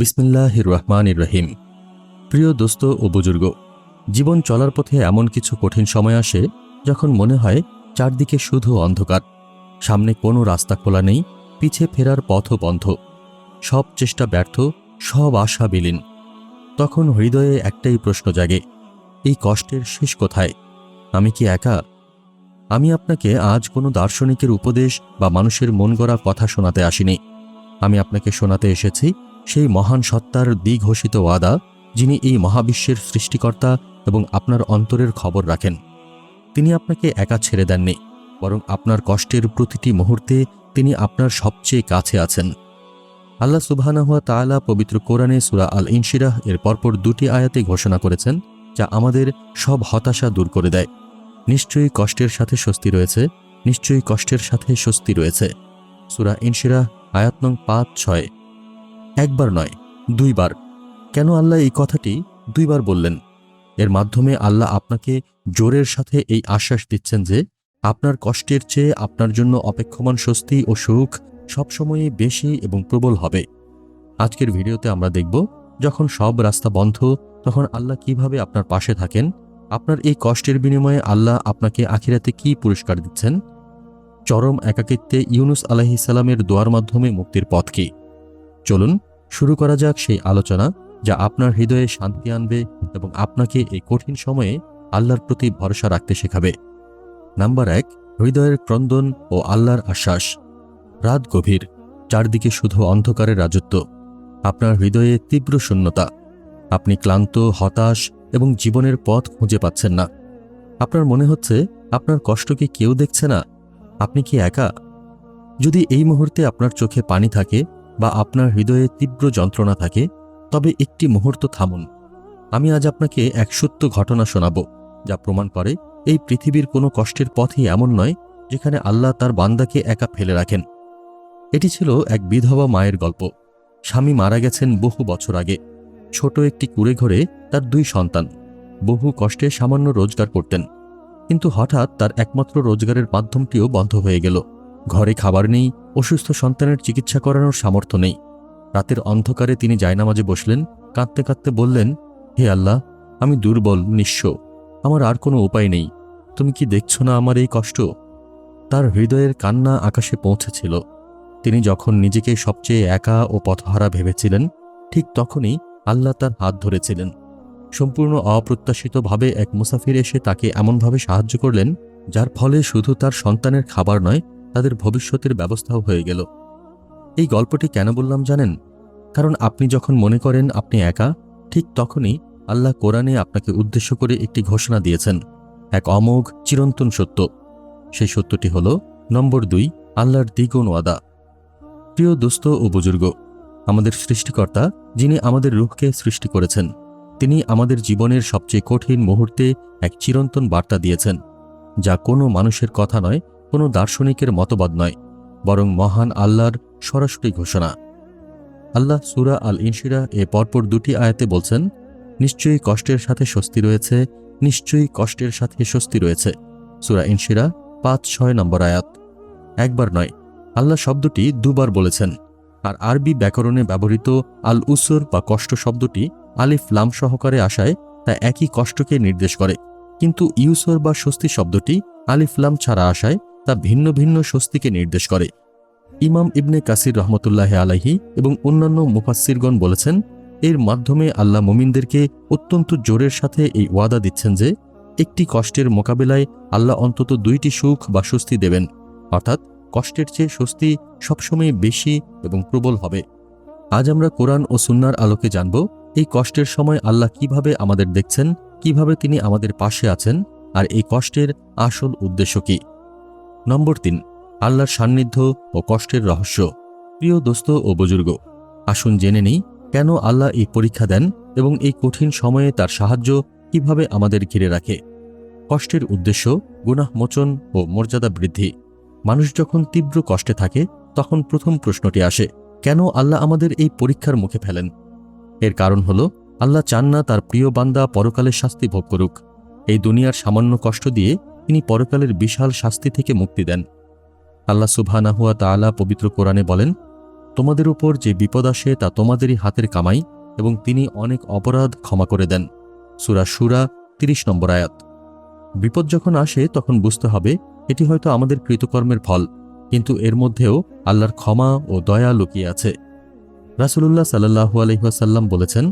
বিসমিল্লাহ রহমান রহিম। প্রিয় দোস্ত ও বুজুর্গ, জীবন চলার পথে এমন কিছু কঠিন সময় আসে যখন মনে হয় চারদিকে শুধু অন্ধকার। সামনে কোনো রাস্তা খোলা নেই, পিছে ফেরার পথও বন্ধ। সব চেষ্টা ব্যর্থ, সব আশা বিলীন। তখন হৃদয়ে একটাই প্রশ্ন জাগে, এই কষ্টের শেষ কোথায়? আমি কি একা? আমি আপনাকে আজ কোনো দার্শনিকের উপদেশ বা মানুষের মন গড়া কথা শোনাতে আসিনি। আমি আপনাকে শোনাতে এসেছি সেই মহান সত্তার দ্বিঘোষিত ওয়াদা যিনি এই মহাবিশ্বের সৃষ্টিকর্তা এবং আপনার অন্তরের খবর রাখেন। তিনি আপনাকে একা ছেড়ে দেননি, বরং আপনার কষ্টের প্রতিটি মুহূর্তে তিনি আপনার সবচেয়ে কাছে আছেন। আল্লাহ সুবহানাহুয়া তাআলা পবিত্র কোরআনে সুরা আল ইনশিরাহ এর পরপর দুটি আয়াতে ঘোষণা করেছেন, যা আমাদের সব হতাশা দূর করে দেয়। নিশ্চয়ই কষ্টের সাথে স্বস্তি রয়েছে, নিশ্চয়ই কষ্টের সাথে স্বস্তি রয়েছে। সুরা ইনশিরাহ আয়াত নং পাঁচ ছয়। একবার নয়, দুইবার। কেন আল্লাহ এই কথাটি দুইবার বললেন? এর মাধ্যমে আল্লাহ আপনাকে জোরের সাথে এই আশ্বাস দিচ্ছেন যে, আপনার কষ্টের চেয়ে আপনার জন্য অপেক্ষমান স্বস্তি ও সুখ সবসময়ই বেশি এবং প্রবল হবে। আজকের ভিডিওতে আমরা দেখব, যখন সব রাস্তা বন্ধ, তখন আল্লাহ কীভাবে আপনার পাশে থাকেন? আপনার এই কষ্টের বিনিময়ে আল্লাহ আপনাকে আখিরাতে কি পুরস্কার দিচ্ছেন? চরম একাকিত্বে ইউনুস আলাহিসাল্লামের দোয়ার মাধ্যমে মুক্তির পথ কি? চলুন শুরু করা যাক সেই আলোচনা, যা আপনার হৃদয়ে শান্তি আনবে এবং আপনাকে এই কঠিন সময়ে আল্লাহর প্রতি ভরসা রাখতে শেখাবে। নাম্বার এক, হৃদয়ের ক্রন্দন ও আল্লাহর আশ্বাস। রাত গভীর, চারদিকে শুধু অন্ধকারের রাজত্ব। আপনার হৃদয়ে তীব্র শূন্যতা। আপনি ক্লান্ত, হতাশ এবং জীবনের পথ খুঁজে পাচ্ছেন না। আপনার মনে হচ্ছে, আপনার কষ্টকে কেউ দেখছে না। আপনি কি একা? যদি এই মুহূর্তে আপনার চোখে পানি থাকে বা আপনার হৃদয়ে তীব্র যন্ত্রণা থাকে, তবে একটি মুহূর্ত থামুন। আমি আজ আপনাকে এক সত্য ঘটনা শোনাব, যা প্রমাণ করে এই পৃথিবীর কোনো কষ্টের পথই এমন নয়, যেখানে আল্লাহ তার বান্দাকে একা ফেলে রাখেন। এটি ছিল এক বিধবা মায়ের গল্প। স্বামী মারা গেছেন বহু বছর আগে। ছোট একটি কুড়ে ঘরে তার দুই সন্তান। বহু কষ্টে সামান্য রোজগার করতেন। কিন্তু হঠাৎ তার একমাত্র রোজগারের মাধ্যমটিও বন্ধ হয়ে গেল। ঘরে খাবার নেই, অসুস্থ সন্তানের চিকিৎসা করানোর সামর্থ্য নেই। রাতের অন্ধকারে তিনি জায়নামাজে বসলেন, কাঁদতে কাঁদতে বললেন, হে আল্লাহ, আমি দুর্বল, নিঃস্ব। আমার আর কোনো উপায় নেই। তুমি কি দেখছ না আমার এই কষ্ট? তার হৃদয়ের কান্না আকাশে পৌঁছেছিল। তিনি যখন নিজেকে সবচেয়ে একা ও পথহারা ভেবেছিলেন, ঠিক তখনই আল্লাহ তার হাত ধরেছিলেন। সম্পূর্ণ অপ্রত্যাশিতভাবে এক মুসাফির এসে তাকে এমনভাবে সাহায্য করলেন, যার ফলে শুধু তার সন্তানের খাবার নয় তাদের ভবিষ্যতের ব্যবস্থাও হয়ে গেল। এই গল্পটি কেন বললাম জানেন? কারণ আপনি যখন মনে করেন আপনি একা, ঠিক তখনই আল্লাহ কোরআনে আপনাকে উদ্দেশ্য করে একটি ঘোষণা দিয়েছেন। এক অমোঘ, চিরন্তন সত্য। সেই সত্যটি হল, নম্বর দুই, আল্লাহর দ্বিগুণ ওয়াদা। প্রিয় দোস্ত ও বুজুর্গ, আমাদের সৃষ্টিকর্তা, যিনি আমাদের রূহকে সৃষ্টি করেছেন, তিনি আমাদের জীবনের সবচেয়ে কঠিন মুহূর্তে এক চিরন্তন বার্তা দিয়েছেন, যা কোনো মানুষের কথা নয় কোনো দার্শনিকের মতবাদ নয়, বরং মহান আল্লাহর সরাসরি ঘোষণা। আল্লাহ সুরা আল ইনশিরা এ পরপর দুটি আয়াতে বলছেন, নিশ্চয়ই কষ্টের সাথে স্বস্তি রয়েছে, নিশ্চয়ই কষ্টের সাথে স্বস্তি রয়েছে। সুরা ইনশিরা পাঁচ, ছয় নম্বর আয়াত। একবার নয়, আল্লাহ শব্দটি দুবার বলেছেন, আর আরবি ব্যাকরণে ব্যবহৃত আল উসর বা কষ্ট শব্দটি আলিফ লাম সহকারে আসায় তা একই কষ্টকে নির্দেশ করে। কিন্তু ইউসর বা স্বস্তি শব্দটি আলিফ লাম ছাড়া আসায় তা ভিন্ন ভিন্ন স্বস্তিকে নির্দেশ করে। ইমাম ইবনে কাসির রহমতুল্লাহ আলাহি এবং অন্যান্য মুফাসিরগণ বলেছেন, এর মাধ্যমে আল্লাহ মোমিনদেরকে অত্যন্ত জোরের সাথে এই ওয়াদা দিচ্ছেন যে, একটি কষ্টের মোকাবেলায় আল্লাহ অন্তত দুইটি সুখ বা স্বস্তি দেবেন। অর্থাৎ, কষ্টের চেয়ে স্বস্তি সবসময় বেশি এবং প্রবল হবে। আজ আমরা কোরআন ও সুন্নার আলোকে জানব, এই কষ্টের সময় আল্লাহ কীভাবে আমাদের দেখছেন, কীভাবে তিনি আমাদের পাশে আছেন, আর এই কষ্টের আসল উদ্দেশ্য কি। নম্বর তিন, আল্লাহর সান্নিধ্য ও কষ্টের রহস্য। প্রিয় দোস্ত ও বুজুর্গ, আসুন জেনে নেই কেন আল্লাহ এই পরীক্ষা দেন এবং এই কঠিন সময়ে তার সাহায্য কীভাবে আমাদের ঘিরে রাখে? কষ্টের উদ্দেশ্য, গুনাহ মোচন ও মর্যাদা বৃদ্ধি। মানুষ যখন তীব্র কষ্টে থাকে, তখন প্রথম প্রশ্নটি আসে, কেন আল্লাহ আমাদের এই পরীক্ষার মুখে ফেলেন? এর কারণ হল, আল্লাহ চান না তার প্রিয় বান্দা পরকালের শাস্তি ভোগ করুক। এই দুনিয়ার সামান্য কষ্ট দিয়ে তিনি পরকালের বিশাল শাস্তি থেকে মুক্তি দেন। আল্লাহ সুবহানাহুয়া তাআলা পবিত্র কোরআনে বলেন, তোমাদের উপর যে বিপদ আসে তা তোমাদেরই হাতের কামাই এবং তিনি অনেক অপরাধ ক্ষমা করে দেন। সুরা সুরা তিরিশ নম্বর আয়াত। বিপদ যখন আসে, তখন বুঝতে হবে এটি হয়তো আমাদের কৃতকর্মের ফল, কিন্তু এর মধ্যেও আল্লাহর ক্ষমা ও দয়া লুকিয়ে আছে। রাসুলুল্লাহ সাল্লাহু আলহিহাসাল্লাম বলেছেন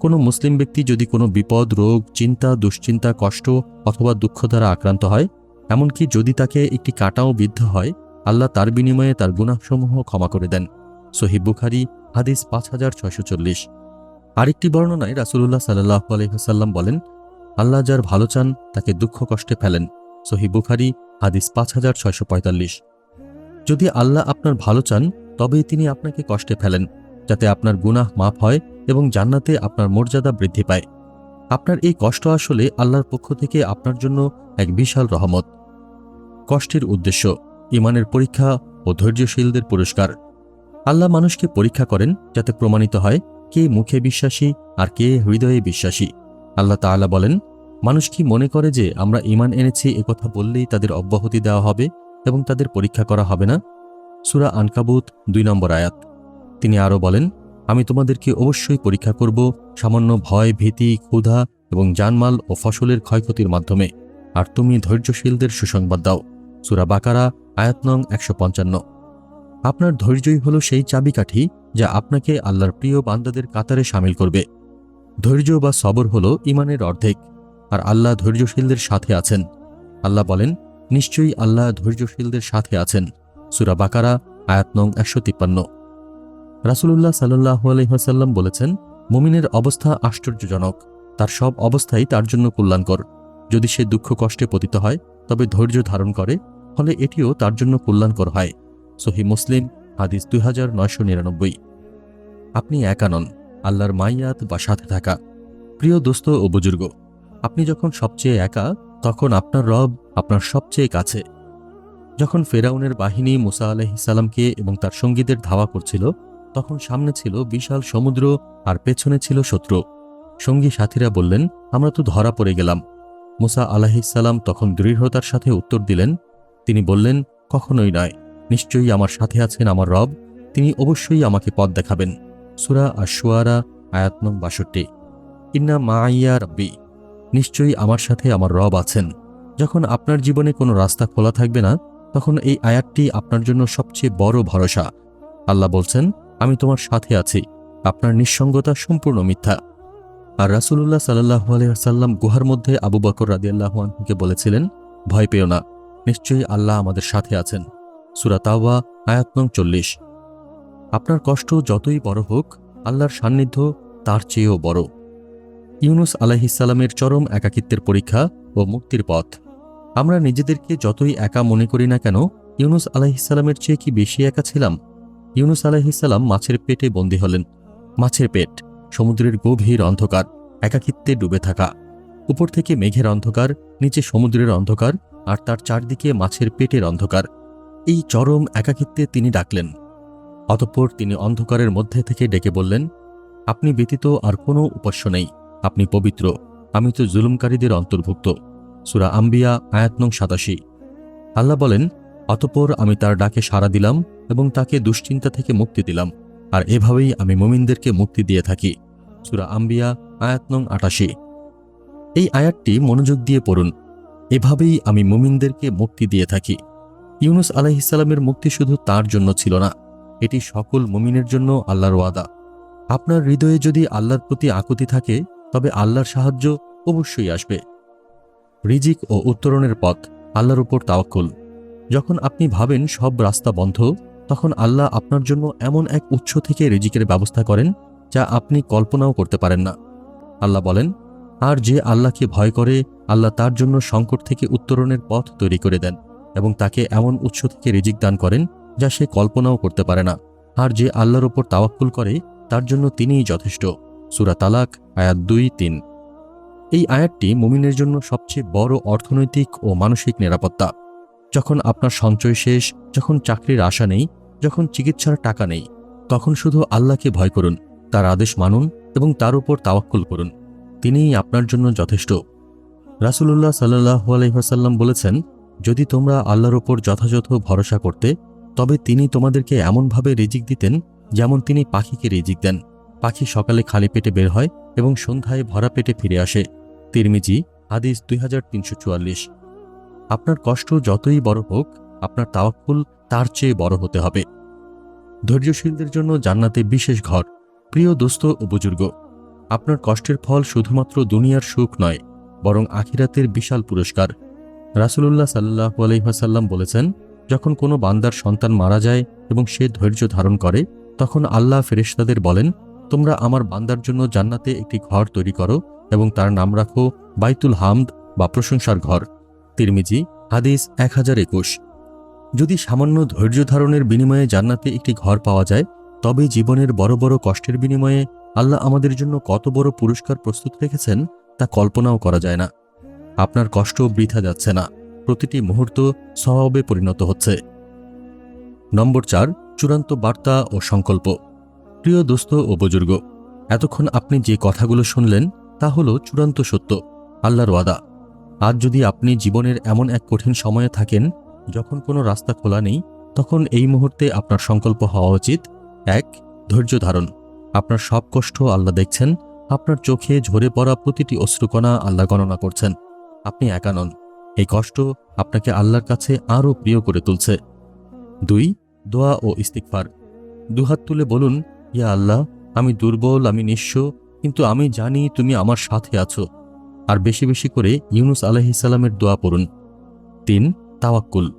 কোনো মুসলিম ব্যক্তি যদি কোনো বিপদ, রোগ, চিন্তা, দুশ্চিন্তা, কষ্ট অথবা দুঃখ দ্বারা আক্রান্ত হয়, এমনকি যদি তাকে একটি কাটাও বিদ্ধ হয়, আল্লাহ তার বিনিময়ে তার গুনাহসমূহ ক্ষমা করে দেন। সহিব বুখারি, হাদিস পাঁচ হাজার ছয়শো চল্লিশ। আরেকটি বর্ণনায় রাসুলুল্লাহ সাল্লাহ আলহিহাসাল্লাম বলেন, আল্লাহ যার ভালো চান, তাকে দুঃখ কষ্টে ফেলেন। সহি বুখারি, হাদিস পাঁচ হাজার ছয়শো পঁয়তাল্লিশ। যদি আল্লাহ আপনার ভালো চান, তবেই তিনি আপনাকে কষ্টে ফেলেন, যাতে আপনার গুনাহ মাফ হয় এবং জান্নাতে আপনার মর্যাদা বৃদ্ধি পায়। আপনার এই কষ্ট আসলে আল্লাহর পক্ষ থেকে আপনার জন্য এক বিশাল রহমত। কষ্টের উদ্দেশ্য, ইমানের পরীক্ষা ও ধৈর্যশীলদের পুরস্কার। আল্লাহ মানুষকে পরীক্ষা করেন যাতে প্রমাণিত হয় কে মুখে বিশ্বাসী আর কে হৃদয়ে বিশ্বাসী। আল্লাহ তাআলা বলেন, মানুষ কি মনে করে যে আমরা ইমান এনেছি একথা বললেই তাদের অব্যাহতি দেওয়া হবে এবং তাদের পরীক্ষা করা হবে না? সুরা আনকাবুত দুই নম্বর আয়াত। তিনি আরও বলেন আমি তোমাদেরকে অবশ্যই পরীক্ষা করব সামান্য ভয়, ভীতি, ক্ষুধা এবং জানমাল ও ফসলের ক্ষয়ক্ষতির মাধ্যমে। আর তুমি ধৈর্যশীলদের সুসংবাদ দাও। সুরা বাকারা, আয়াত নং একশো পঞ্চান্ন। আপনার ধৈর্যই হল সেই চাবিকাঠি যা আপনাকে আল্লাহর প্রিয় বান্দাদের কাতারে সামিল করবে। ধৈর্য বা সবর হল ইমানের অর্ধেক। আর আল্লাহ ধৈর্যশীলদের সাথে আছেন। আল্লাহ বলেন, নিশ্চয়ই আল্লাহ ধৈর্যশীলদের সাথে আছেন। সুরা বাকারা, আয়াত নং একশো তিপ্পান্ন। রাসুলুল্লাহ সাল্লাহ আলহিহাসাল্লাম বলেছেন, মুমিনের অবস্থা আশ্চর্যজনক। তার সব অবস্থাই তার জন্য কল্যাণকর। যদি সে দুঃখ কষ্টে পতিত হয়, তবে ধৈর্য ধারণ করে, ফলে এটিও তার জন্য কল্যাণকর হয়। সহি মুসলিম, হাদিস দুই হাজার নয়শো নিরানব্বই। আপনি একা নন, আল্লাহর মাইয়াত বা সাথে থাকা। প্রিয় দোস্ত ও বুজুর্গ, আপনি যখন সবচেয়ে একা, তখন আপনার রব আপনার সবচেয়ে কাছে। যখন ফেরাউনের বাহিনী মুসা আলহিসাল্লামকে এবং তার সঙ্গীদের ধাওয়া করছিল তখন সামনে ছিল বিশাল সমুদ্র আর পেছনে ছিল শত্রু। সঙ্গী সাথীরা বললেন, আমরা তো ধরা পড়ে গেলাম। মুসা আলাহিসাল্লাম তখন দৃঢ়তার সাথে উত্তর দিলেন, তিনি বললেন, কখনোই নয়। নিশ্চয়ই আমার সাথে আছেন আমার রব। তিনি অবশ্যই আমাকে পথ দেখাবেন। সুরা আশুয়ারা আয়াত নং বাষট্টি। ইন্না মা মাইয়া রব্বি, নিশ্চয়ই আমার সাথে আমার রব আছেন। যখন আপনার জীবনে কোনো রাস্তা খোলা থাকবে না, তখন এই আয়াতটি আপনার জন্য সবচেয়ে বড় ভরসা। আল্লাহ বলছেন আমি তোমার সাথে আছি। আপনার নিঃসঙ্গতা সম্পূর্ণ মিথ্যা। আর রাসুলুল্লাহ সাল্লাহু আলহাম গুহার মধ্যে আবু বকর রাদিয়াল্লাহুয়ানকে বলেছিলেন, ভয় পেও না, নিশ্চয়ই আল্লাহ আমাদের সাথে আছেন। সুরা তাওয়া আয়াত নং চল্লিশ। আপনার কষ্ট যতই বড় হোক, আল্লাহর সান্নিধ্য তার চেয়েও বড়। ইউনুস আলাহিসাল্লামের চরম একাকিত্বের পরীক্ষা ও মুক্তির পথ। আমরা নিজেদেরকে যতই একা মনে করি না কেন, ইউনুস আলাহিসাল্লামের চেয়ে কি বেশি একা ছিলাম? ইউনুস আলাহিসাল্লাম মাছের পেটে বন্দী হলেন। মাছের পেট, সমুদ্রের গভীর অন্ধকার, একাকিত্বে ডুবে থাকা। উপর থেকে মেঘের অন্ধকার, নিচে সমুদ্রের অন্ধকার, আর তার চারদিকে মাছের পেটের অন্ধকার। এই চরম একাকিত্বে তিনি ডাকলেন। অতঃপর তিনি অন্ধকারের মধ্যে থেকে ডেকে বললেন, আপনি ব্যতীত আর কোনো উপাস্য নেই। আপনি পবিত্র। আমি তো জুলুমকারীদের অন্তর্ভুক্ত। সুরা আম্বিয়া, আয়াত নং সাতাশি। আল্লাহ বলেন অতপর আমি তার ডাকে সাড়া দিলাম এবং তাকে দুশ্চিন্তা থেকে মুক্তি দিলাম। আর এভাবেই আমি মুমিনদেরকে মুক্তি দিয়ে থাকি। সুরা আম্বিয়া, আয়াত নং আটাশি। এই আয়াতটি মনোযোগ দিয়ে পড়ুন। এভাবেই আমি মুমিনদেরকে মুক্তি দিয়ে থাকি। ইউনুস আলাহিসাল্লামের মুক্তি শুধু তার জন্য ছিল না, এটি সকল মুমিনের জন্য আল্লাহর ওয়াদা। আপনার হৃদয়ে যদি আল্লাহর প্রতি আকুতি থাকে, তবে আল্লাহর সাহায্য অবশ্যই আসবে। রিজিক ও উত্তরণের পথ, আল্লাহর উপর তাওয়াক্কুল। যখন আপনি ভাবেন সব রাস্তা বন্ধ, তখন আল্লাহ আপনার জন্য এমন এক উৎস থেকে রিজিকের ব্যবস্থা করেন যা আপনি কল্পনাও করতে পারেন না। আল্লাহ বলেন, আর যে আল্লাহকে ভয় করে, আল্লাহ তার জন্য সংকট থেকে উত্তরণের পথ তৈরি করে দেন এবং তাকে এমন উৎস থেকে রিজিক দান করেন যা সে কল্পনাও করতে পারে না। আর যে আল্লাহর ওপর তাওয়াক্কুল করে, তার জন্য তিনিই যথেষ্ট। সুরা তালাক, আয়াত দুই, তিন। এই আয়াতটি মুমিনের জন্য সবচেয়ে বড় অর্থনৈতিক ও মানসিক নিরাপত্তা। যখন আপনার সঞ্চয় শেষ, যখন চাকরির আশা নেই, যখন চিকিৎসার টাকা নেই, তখন শুধু আল্লাহকে ভয় করুন, তার আদেশ মানুন এবং তার উপর তাওয়াক্কুল করুন। তিনিই আপনার জন্য যথেষ্ট। রাসুলুল্লাহ সাল্লাহু আলহিহাসাল্লাম বলেছেন, যদি তোমরা আল্লাহর ওপর যথাযথ ভরসা করতে, তবে তিনি তোমাদেরকে এমনভাবে রিজিক দিতেন যেমন তিনি পাখিকে রিজিক দেন। পাখি সকালে খালি পেটে বের হয় এবং সন্ধ্যায় ভরা পেটে ফিরে আসে। তিরমিজি, হাদিস দুই আপনার কষ্ট যতই বড় হোক, আপনার তাওয়াক্কুল তার চেয়ে বড় হতে হবে। ধৈর্যশীলদের জন্য জান্নাতে বিশেষ ঘর, প্রিয় দোস্ত ও বুজুর্গ। আপনার কষ্টের ফল শুধুমাত্র দুনিয়ার সুখ নয়, বরং আখিরাতের বিশাল পুরস্কার। রাসুলুল্লাহ সাল্লাহ আলহিহাসাল্লাম বলেছেন, যখন কোনো বান্দার সন্তান মারা যায় এবং সে ধৈর্য ধারণ করে, তখন আল্লাহ ফেরেশতাদের বলেন, তোমরা আমার বান্দার জন্য জান্নাতে একটি ঘর তৈরি করো এবং তার নাম রাখো বাইতুল হামদ বা প্রশংসার ঘর। তিরমিজি, হাদিস এক হাজার একুশ। যদি সামান্য ধৈর্য ধারণের বিনিময়ে জান্নাতে একটি ঘর পাওয়া যায়, তবে জীবনের বড় বড় কষ্টের বিনিময়ে আল্লাহ আমাদের জন্য কত বড় পুরস্কার প্রস্তুত রেখেছেন, তা কল্পনাও করা যায় না। আপনার কষ্ট বৃথা যাচ্ছে না, প্রতিটি মুহূর্ত স্বভাবে পরিণত হচ্ছে। নম্বর চার, চূড়ান্ত বার্তা ও সংকল্প। প্রিয় দোস্ত ও বুজুর্গ, এতক্ষণ আপনি যে কথাগুলো শুনলেন, তা হল চূড়ান্ত সত্য, আল্লাহর ওয়াদা। আজ যদি আপনি জীবনের এমন এক কঠিন সময়ে থাকেন যখন কোনো রাস্তা খোলা নেই, তখন এই মুহূর্তে আপনার সংকল্প হওয়া উচিত। এক, ধৈর্য ধারণ। আপনার সব কষ্ট আল্লাহ দেখছেন, আপনার চোখে ঝরে পড়া প্রতিটি অশ্রুকণা আল্লাহ গণনা করছেন। আপনি একা নন। এই কষ্ট আপনাকে আল্লাহর কাছে আরও প্রিয় করে তুলছে। দুই, দোয়া ও ইস্তিকফার দুহাত তুলে বলুন, ইয়া আল্লাহ, আমি দুর্বল, আমি নিঃস্ব, কিন্তু আমি জানি তুমি আমার সাথে আছো। আর বেশি বেশি করে ইউনুস আলহিসাল্লামের দোয়া পড়ুন। তিন, তাওয়াক্কুল।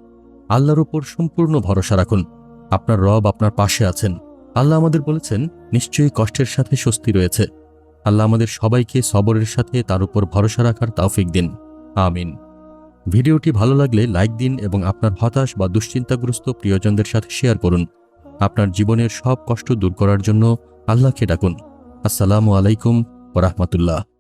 আল্লাহর উপর সম্পূর্ণ ভরসা রাখুন। আপনার রব আপনার পাশে আছেন। আল্লাহ আমাদের বলেছেন, নিশ্চয়ই কষ্টের সাথে স্বস্তি রয়েছে। আল্লাহ আমাদের সবাইকে সবরের সাথে তার উপর ভরসা রাখার তাওফিক দিন। আমিন। ভিডিওটি ভালো লাগলে লাইক দিন এবং আপনার হতাশ বা দুশ্চিন্তাগ্রস্ত প্রিয়জনদের সাথে শেয়ার করুন। আপনার জীবনের সব কষ্ট দূর করার জন্য আল্লাহকে ডাকুন। আসসালামু আলাইকুম ওরহমতুল্লাহ